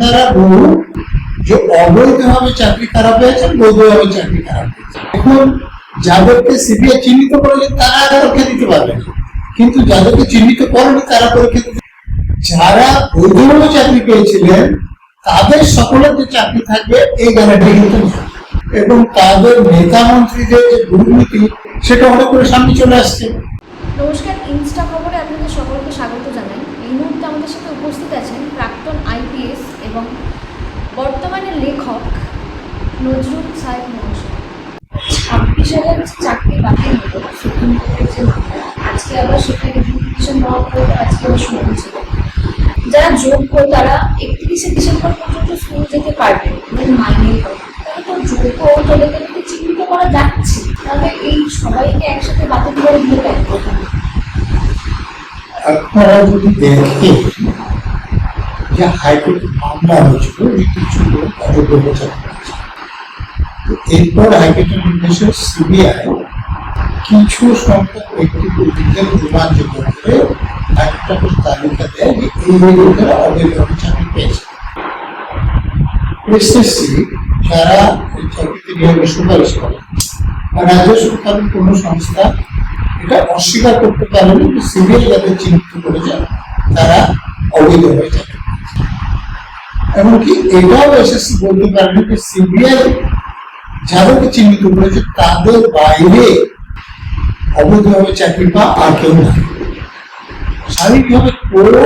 আপনারা বহু যে অবৈধভাবে চাকরি খারাপ হয়েছে, বৈধভাবে চাকরি খারাপ হয়েছে। এখন যাদেরকে সিবিআই চিহ্নিত করলে তারা পরীক্ষা দিতে পারবে না। কিন্তু যাদেরকে চিহ্নিত করেনি, তারা পরীক্ষা দিতে যারা বৈধভাবে চাকরি পেয়েছিলেন, তাদের সকলের যে চাকরি থাকবে, এই গ্যারান্টি কিন্তু এবং তাদের নেতা মন্ত্রীদের যে দুর্নীতি, সেটা অনেক করে সামনে চলে আসছে। নমস্কার, ইনস্টা খবরে আপনাদের সকলকে স্বাগত জানাই। এই মুহূর্তে আমাদের সাথে উপস্থিত এবং বর্তমানে লেখক নজরুল সাহেব মহাশয়। হাজার চাকরি বাতিল হলো সুপ্রিম কোর্টের যে আজকে আবার সেখানে দেওয়া হলো আজকে আবার শুনানি ছিল যারা যোগ্য, তারা একত্রিশে ডিসেম্বর পর্যন্ত স্কুল যেতে পারবে এবং মাইনে পাবে তাহলে তো যোগ্য, তাদেরকে চিহ্নিত করা যাচ্ছে, তাহলে এই সবাইকে একসাথে বাতিল করে দিলে কেন আপনারা যদি দেখেন যে হাইকোর্টে মামলা হয়েছিল চাকরি পেয়েছে। তো এরপর নির্দেশে সিবিআই কিছু সংখ্যক ব্যক্তি কর্মীদের রোমাঞ্চিত করে একটা তালিকা দেয় যে এই লোকেরা অবৈধভাবে চাকরি পেয়েছে এসএসসি যারা চাকরিতে সুপারিশ করে রাজ্য সরকারের কোনো সংস্থা এটা অস্বীকার করতে পারেনি সিবিআই যাদের চিহ্নিত করেছে, তারা অবৈধভাবে চাকরি পেয়েছে। এমনকি এটাও এসএসসি বলতে পারেনি যে সিবিআই যাদেরকে চিহ্নিত করেছে, তাদের বাইরে অবৈধভাবে চাকরি পাওয়া আর কেউ না স্বাভাবিকভাবে কোর্ট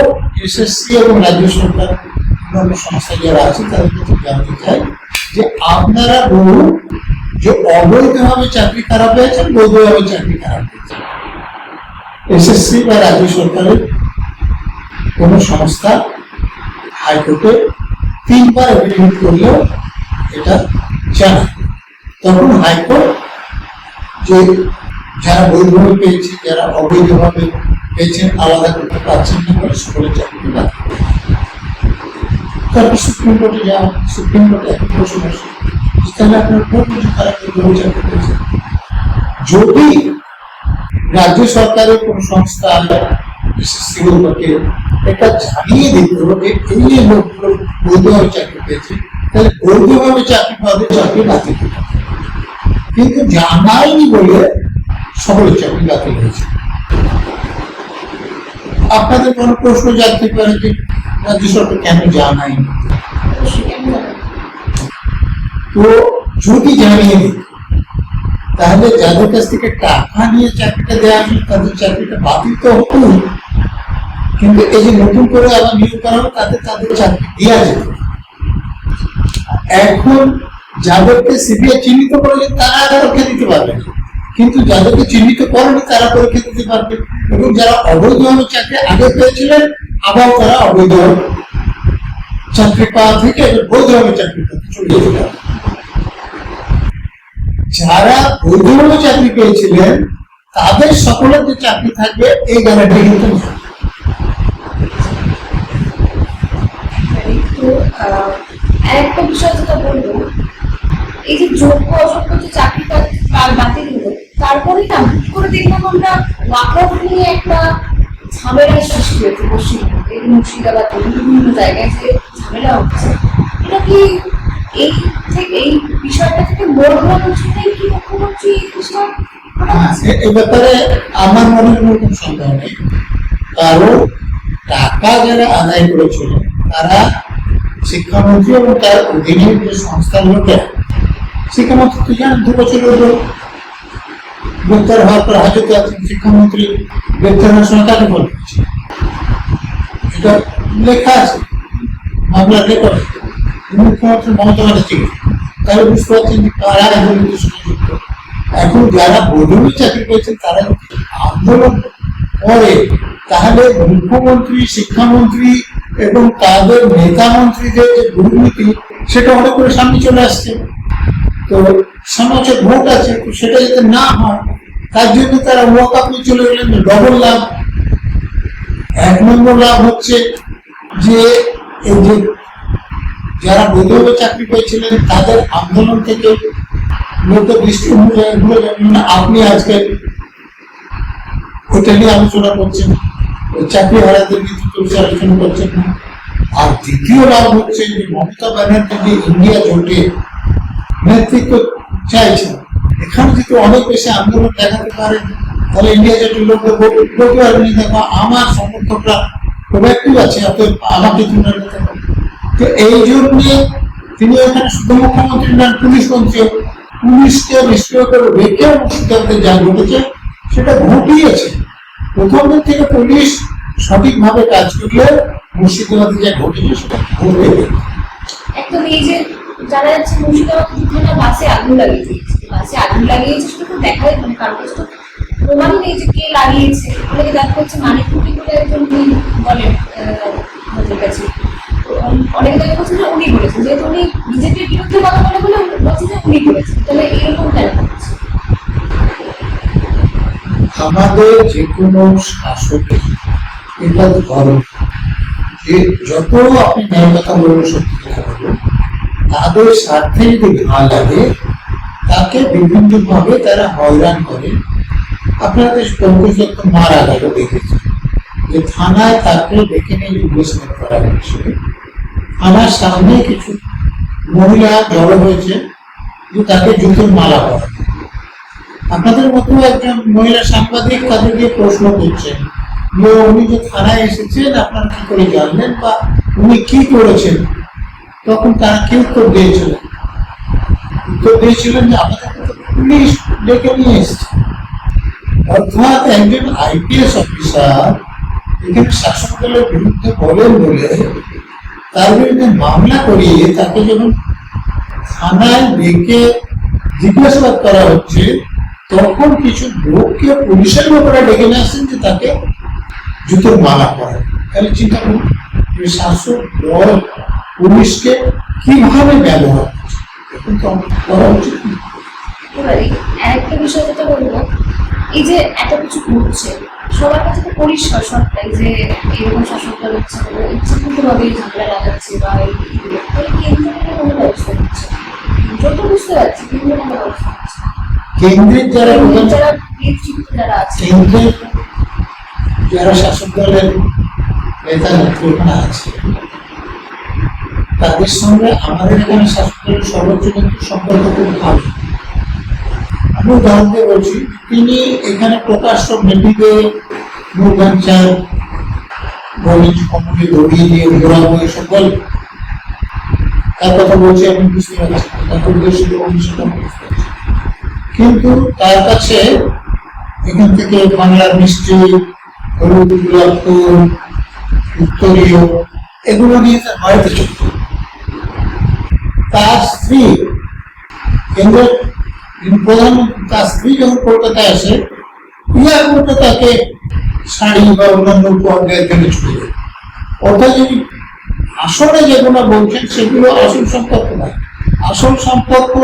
এসএসসি এবং রাজ্য সরকার অন্যান্য সংস্থা যারা আছে, তাদের কাছে জানতে চাই যে আপনারা বলুন যে অবৈধভাবে চাকরি খারাপ হয়েছে, বৈধভাবে চাকরি খারাপ হয়েছে। এসএসসি বা রাজ্য সরকারের কোন সংস্থা হাইকোর্টে তিনবার এফিডেভিট করলেও এটা জানায় তখন হাইকোর্ট যে যারা বৈধভাবে পেয়েছে, যারা অবৈধভাবে পেয়েছেন আলাদা করতে পারছেন না বলে সকলে চাকরি করে। তারপর সুপ্রিম কোর্টে যাওয়া সুপ্রিম কোর্টে এখন প্রশ্ন আসে তাহলে আপনার কোন কিছু খারাপ বৈধভাবে চাকরি যদি রাজ্য সরকারের কোন সংস্থা এসএসসি গুলোকে এটা জানিয়ে দিত এই লোকগুলো বৈধভাবে চাকরি পেয়েছে, তাহলে বৈধভাবে চাকরি পাওয়াদের চাকরি বাতিল কিন্তু জানায়নি বলে সকলের চাকরি বাতিল হয়েছে। আপনাদের কোনো প্রশ্ন জানতে পারে যে রাজ্য সরকার কেন জানায়নি? তো যদি জানিয়ে দিত তাহলে যাদের কাছ থেকে টাকা নিয়ে চাকরিটা দেওয়া তাদের চাকরিটা বাতিল তো হতো কিন্তু এই যে নতুন করে আবার নিয়োগ করা হবে তাদের তাদের চাকরি দেওয়া যেত এখন যাদেরকে সিবিআই চিহ্নিত করেছে তারা পরীক্ষা দিতে পারবে। কিন্তু যাদেরকে চিহ্নিত করেনি তারা পরীক্ষা দিতে পারবে। এবং যারা অবৈধভাবে চাকরি আগে পেয়েছিলেন আবার তারা অবৈধভাবে চাকরি পাওয়া থেকে এবার বৈধভাবে চাকরি পেতে চলে যেতে পারবে যারা বৈধভাবে চাকরি পেয়েছিলেন তাদের সকলের যে চাকরি থাকবে এই গ্যারান্টি কিন্তু নেই। তো আহ, আরেকটা বিষয় যেটা বলব এই যে যোগ্য অযোগ্য যে চাকরিটা বা- বাতিল হলো তারপরে না হুট করে দেখলাম আমরা ওয়াকআউট নিয়ে একটা ঝামেলার সৃষ্টি হয়েছে পশ্চিমবঙ্গে মুর্শিদাবাদ বিভিন্ন জায়গায় যে ঝামেলা হচ্ছে এটা কি এই থেকে এই বিষয়টা থেকে মোড় জন্যই কি মুখ্যমন্ত্রী হ্যাঁ, এ- ব্যাপারে আমার মনে কোনো সন্দেহ নেই কারণ টাকা যারা আদায় করেছিল তারা শিক্ষামন্ত্রী এবং তার অধীনে যে সংস্থাগুলোকে শিক্ষামন্ত্রী তো জানেন দু বছর হলো গ্রেপ্তার হওয়ার পর হাজতে আছেন শিক্ষামন্ত্রী গ্রেপ্তার হওয়ার সময় তাকে বলে এটা লেখা আছে মামলার রেকর্ড মুখ্যমন্ত্রী মমতা ব্যানার্জি। তাহলে বুঝতে পারছেন যে কারা দুর্নীতির সঙ্গে যুক্ত। এখন যারা বৈধবী চাকরি পেয়েছেন, তারা আন্দোলন করে, তাহলে মুখ্যমন্ত্রী, শিক্ষামন্ত্রী এবং তাদের নেতা মন্ত্রীদের যে দুর্নীতি, সেটা অনেক করে সামনে চলে আসছে। তো সামনে ভোট আছে সেটা যাতে না হয়, তার জন্য তারা ওয়াক আপনি চলে গেলেন ডবল লাভ। এক নম্বর লাভ হচ্ছে যে, এই যে যারা বৈধভাবে চাকরি পেয়েছিলেন, তাদের আন্দোলন থেকে মূলত দৃষ্টি আপনি আজকে ওইটা নিয়ে আলোচনা করছেন। চাকরি হারাদের চলছে আলোচনা করছেন না। আর দ্বিতীয় লাভ হচ্ছে যে মমতা ব্যানার্জি যে ইন্ডিয়া জোটে নেতৃত্ব চাইছেন। এখানে যদি অনেক বেশি আন্দোলন দেখাতে পারেন তাহলে ইন্ডিয়া জোটের লোকদের বল- বলতে পারবেন দেখো আমার সমর্থকরা প্রোডাক্টিভ আছে অতএব আমাকে তোমরা নিতে পারো তো এই জন্যে তিনি এখানে শুধু মুখ্যমন্ত্রী না, পুলিশ মন্ত্রী, পুলিশকে নিষ্ক্রিয় করে রেখে মুর্শিদাবাদে যা ঘটেছে, সেটা ঘটিয়েছে প্রথম দিন থেকে পুলিশ সঠিকভাবে কাজ করলে মুর্শিদাবাদে যা একদম এই যে যারা যাচ্ছে মুর্শিদাবাদ দুখানা বাসে আগুন আগুন লাগিয়েছে সেটা তো কারও নেই। যে কে লাগিয়েছে। একজন উনি বলেছেন। যেহেতু উনি বিজেপির বিরুদ্ধে কথা বলে বলে বলছে যে উনি করেছেন তাহলে এরকম কেন হচ্ছে? আমাদের যে কোনো শাসকের এটা ধর্ম যে যত আপনি ন্যায় কথা বলবেন, সত্যি কথা বলবেন, তাদের স্বার্থে যদি ঘা লাগে, তাকে বিভিন্ন ভাবে তারা হয়রান করে। আপনারা দেশ পঙ্কজ দত্ত মারা গেল দেখেছেন যে থানায় তাকে ডেকে নিয়ে রিপ্লেসমেন্ট করা হয়েছে। থানার সামনে কিছু মহিলা জড়ো হয়েছে, যে তাকে জুতোর মালা পরা। আপনাদের মতো একজন মহিলা সাংবাদিক তাদের গিয়ে প্রশ্ন করছেন। যে উনি যে থানায় এসেছেন, আপনারা কি করে জানলেন বা উনি কি করেছেন? তখন তারা কি উত্তর দিয়েছিলেন উত্তর দিয়েছিলেন যে আমাদের পুলিশ ডেকে নিয়ে এসেছে। অর্থাৎ একজন আইপিএস অফিসার এখানে শাসক দলের বিরুদ্ধে বলেন বলে তার বিরুদ্ধে মামলা করিয়ে তাকে যখন থানায় ডেকে জিজ্ঞাসাবাদ করা হচ্ছে তখন কিছু লোককে পুলিশের লোকেরা ডেকে নিয়ে আসছেন যে তাকে জুতোর মালা পরে তাহলে চিন্তা করুন শাসক দল পুলিশকে কীভাবে ব্যবহার করছে এখন তো আমাদের করা উচিত আরেকটা বিষয় যেটা এই যে কিছু সবার কাছে যে করে ভাবে ঝামেলা লাগাচ্ছে বা এই। যত বুঝতে পারছি কেন্দ্র। কেন্দ্রের যারা কেন্দ্রের যারা শাসক দলের নেতা নেত্রীরা আছে তাদের সঙ্গে আমাদের এখানে শাসক দলের সর্বোচ্চ কিন্তু সম্পর্ক খুব ভালো। আমি উদাহরণ দিয়ে বলছি তিনি এখানে প্রকাশ্য মুরগান চাঁদ বলেন কমিটি ধরিয়ে দিয়ে ঘোরাবো এসব বল। তার কথা বলছি আমি বুঝতে পারছি তার উদ্দেশ্য আমি সেটা বুঝতে পারছি কিন্তু তার কাছে এখান থেকে বাংলার মিষ্টি, হলুদ, গোলাপ উত্তরীয়, এগুলো নিয়ে তার বাড়িতে চলত তার স্ত্রী কেন্দ্রের প্রধানমন্ত্রী তার স্ত্রী যখন কলকাতায় আসে ইয়ার মধ্যে তাকে শাড়ি বা অন্যান্য উপহার দেওয়ার জন্য ছুটে যায়। অর্থাৎ আসলে যেগুলো বলছেন, সেগুলো আসল সম্পর্ক নয়। আসল সম্পর্ক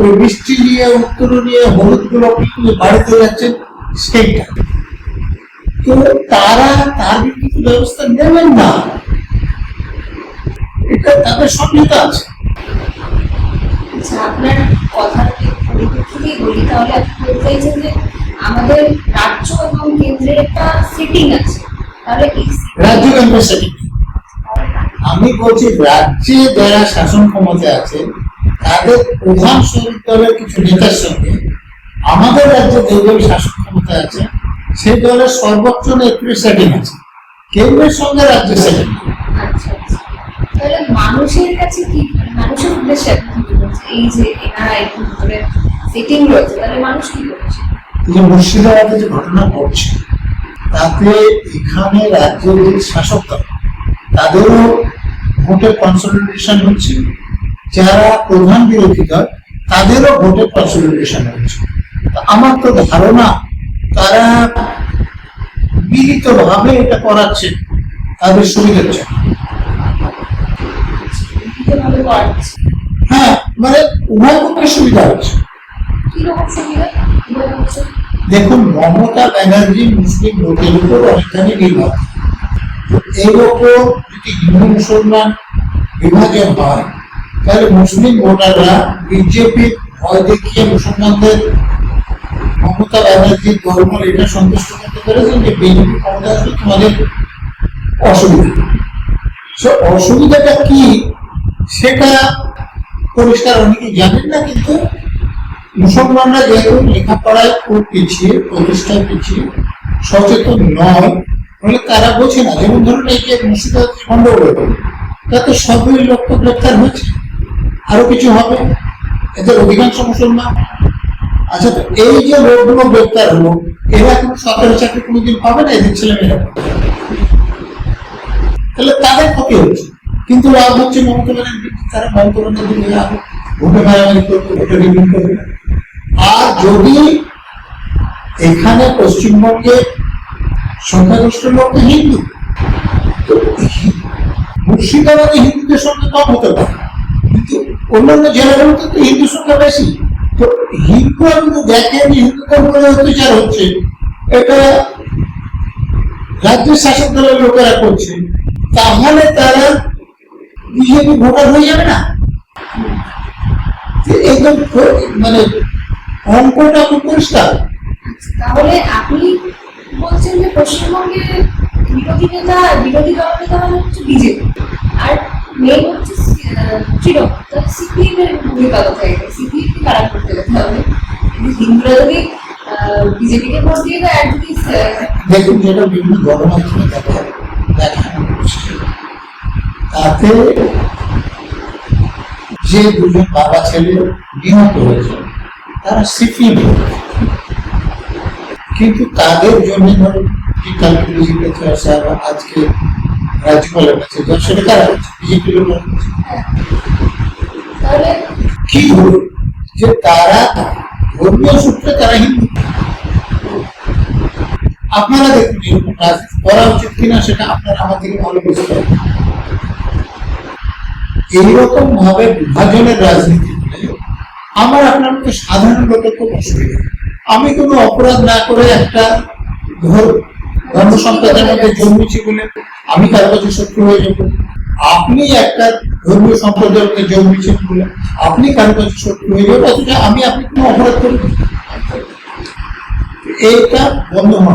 ওই বৃষ্টি নিয়ে উত্তর নিয়ে হলুদগুলো নিয়ে বাড়িতে যাচ্ছেন? সেইটা। তো তারা তার বিরুদ্ধে ব্যবস্থা নেবেন না। এটা তাদের সঙ্গীতা আছে। আচ্ছা আপনার কথার পরিপ্রেক্ষিতেই বলি। তাহলে আপনি বলতে চাইছেন যে আমাদের রাজ্য এবং কেন্দ্রের একটা সেটিং আছে। তাহলে রাজ্য কেন্দ্রের সেটিং আমি বলছি রাজ্যে যারা শাসন ক্ষমতায় আছে তাদের প্রধান শরিক দলের কিছু নেতার সঙ্গে আমাদের রাজ্যে যে দল শাসন ক্ষমতায় আছে সেই দলের সর্বোচ্চ নেত্রীর সেটিং আছে। কেন্দ্রের সঙ্গে রাজ্যের সেটিং আচ্ছা আচ্ছা। তাহলে মানুষের কাছে কি মানে মানুষের উদ্দেশ্যে? এই যে এনারা একটু ভিতরে সেটিং রয়েছে তাহলে মানুষ কি করছে? যে মুর্শিদাবাদে যে ঘটনা ঘটছে তাতে এখানে রাজ্যের যে শাসক দল তাদেরও ভোটের কনসলিডেশন হচ্ছে যারা প্রধান বিরোধী দল, তাদেরও ভোটের কনসলিডেশন হচ্ছে। তা আমার তো ধারণা, তারা মিলিত ভাবে এটা করাচ্ছে তাদের সুবিধার জন্য হ্যাঁ মানে উভয় পক্ষের সুবিধা হচ্ছে। দেখুন, মমতা ব্যানার্জি মুসলিম ভোটের উপর অনেকখানি নির্ভর। এর ওপর যদি হিন্দু মুসলমান বিভাজন হয় তাহলে মুসলিম ভোটাররা বিজেপির ভয় দেখিয়ে মুসলমানদের মমতা ব্যানার্জির ধর্ম এটা সন্তুষ্ট করতে পেরেছেন যে বিজেপি ক্ষমতা আসলে তোমাদের অসুবিধা। সো অসুবিধাটা কি? সেটা পরিষ্কার অনেকে জানেন না কিন্তু মুসলমানরা যেহেতু লেখাপড়ায় খুব পিছিয়ে প্রতিষ্ঠায় পিছিয়ে সচেতন নয় ফলে তারা বোঝে না। যেমন ধরুন এই যে মুর্শিদাবাদ হলো, তাতে সবই লোক গ্রেপ্তার হয়েছে। আরও কিছু হবে? এদের অধিকাংশ মুসলমান? আচ্ছা এই যে লোকগুলো গ্রেপ্তার হলো, এরা কোনো সরকারি চাকরি কোনোদিন পাবে না এদের ছেলে মেয়েরা? তাহলে তাদের ক্ষতি হচ্ছে। কিন্তু লাভ হচ্ছে তারা ভোটে মারামারি করবে ভোটে রিভিউ করবে আর যদি এখানে পশ্চিমবঙ্গে সংখ্যাগরিষ্ঠ লোক হিন্দু। মুর্শিদাবাদে হিন্দুদের সঙ্গে কম হতে পারে। অন্যান্য জেলাগুলোতে তো হিন্দু সংখ্যা বেশি। তো হিন্দু আপনি দেখেন হিন্দুদের উপরে অত্যাচার হচ্ছে। এটা রাজ্যের শাসক দলের লোকেরা করছে। তাহলে তারা বিজেপি ভোটার হয়ে যাবে না? একদম মানে অঙ্কটা খুব পরিষ্কার। তাহলে আপনি বলছেন যে পশ্চিমবঙ্গে বিরোধী নেতা, বিরোধী দল নেতা মানে হচ্ছে বিজেপি। আর মেন তৃণমূল তাহলে সিপিএম এর ভূমিকা কোথায়? সিপিএম কে কারা করতে হবে হিন্দুরা যদি বিজেপিকে ভোট দিয়ে দেয় দেখুন, যেটা বিভিন্ন গণমাধ্যমে তাতে যে দুজন বাবা ছেলে নিহত হয়েছে, তারা সিপিএম কিন্তু তাদের জন্য সাহেব আজকে রাজ্যপালের কাছে যান সেটা কারা তাহলে কি ধরুন যে তারা ধর্মীয় সূত্রে তারা হিন্দু। আপনারা দেখুন এরকম রাজনীতি করা উচিত কিনা সেটা আপনারা আমার থেকে ভালো বুঝতে পারবেন। এইরকম ভাবে বিভাজনের রাজনীতি হলে আমার আপনার মতো সাধারণ লোকের খুব অসুবিধা আমি কোনো অপরাধ না করে একটা ধর ধর্ম সম্প্রদায়ের মধ্যে জন্মেছি বলে আমি কারও কাছে শত্রু হয়ে যাব। আপনি একটা ধর্মীয় সম্প্রদায়ের মধ্যে জন্মেছেন বলে আপনি কারও কাছে শত্রু হয়ে যাবেন, অথচ আমি আপনি কোনো অপরাধ করি এইটা বন্ধ হওয়া